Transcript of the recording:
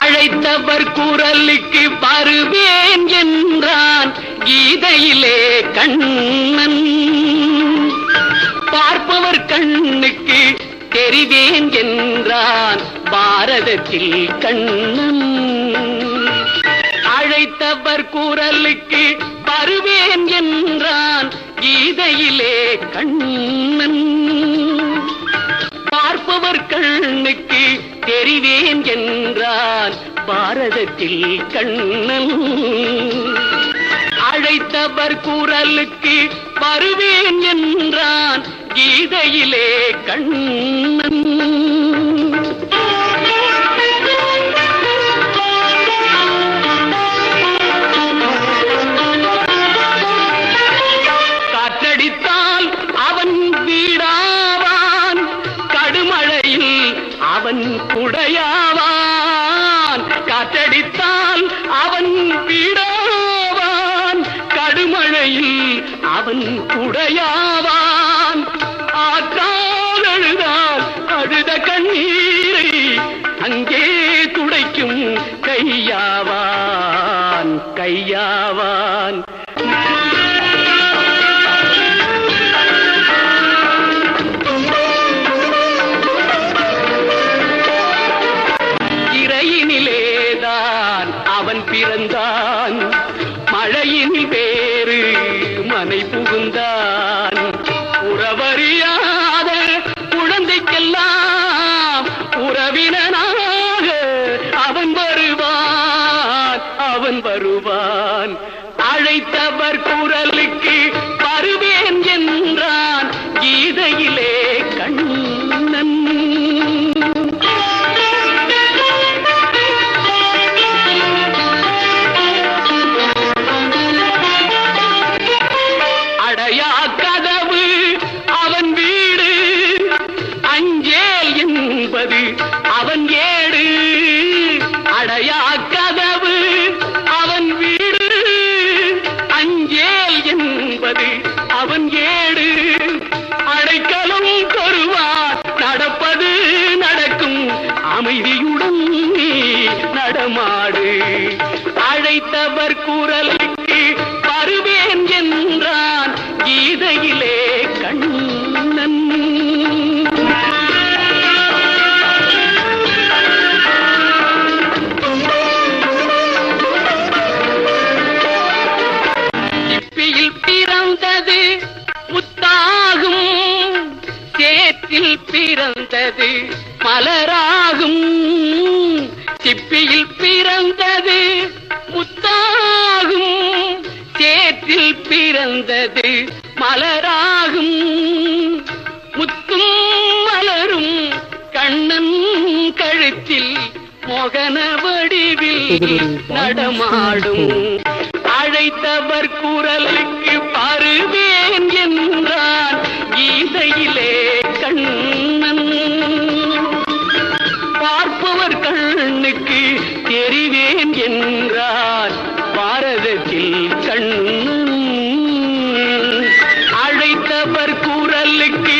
அழைத்தவர் குரலுக்கு வருவேன் என்றான். கீதையிலே கண்ணன். பார்ப்பவர் கண்ணுக்கு தெரிவேன் என்றான். பாரதத்தில் கண்ணன். அழைத்தவர் குரலுக்கு வருவேன் என்றான். கீதையிலே கண்ணன். பார்ப்பவர் கண்ணுக்கு தெரிவேன் என்றான் பாரதத்தில் கண்ணன். அழைத்தவர் குரலுக்கு வருவேன் என்றான் கீதையிலே கண்ணன். அவன் உடையாவான். ஆற்றால் அழுதால் அழுத கண்ணீரை அங்கே துடைக்கும் கையாவான் கையாவான். பிறந்தான். மழையின் பேரு உன்னை புகுந்தான். உறவறியாத குழந்தைக்கெல்லாம் உறவினனாக அவன் வருவான் அவன் வருவான். அழைத்தவர் குரலுக்கு வருவேன் என்றான். கீதையிலே அவன் ஏடு அடையா கதவு அவன் வீடு. அஞ்சேல் என்பது அவன் ஏடு அடைக்கலம் தருவார் நடப்பது நடக்கும் அமைதியுடன் நீ நடமாடு. அழைத்தவர் குரலுக்கு வருவேன் என்றான் கீதையிலே சேற்றில் பிறந்தது மலராகும். சிப்பியில் பிறந்தது முத்தாகும். சேற்றில் பிறந்தது மலராகும். முத்தும் மலரும் கண்ணன் கழுத்தில் மோகன வடிவில் நடமாடும். அழைத்தவர் குரலுக்கு பருவேன் என்றான். கீதையிலே கழுத்தில் கண் அழைத்தவர் குரலுக்கு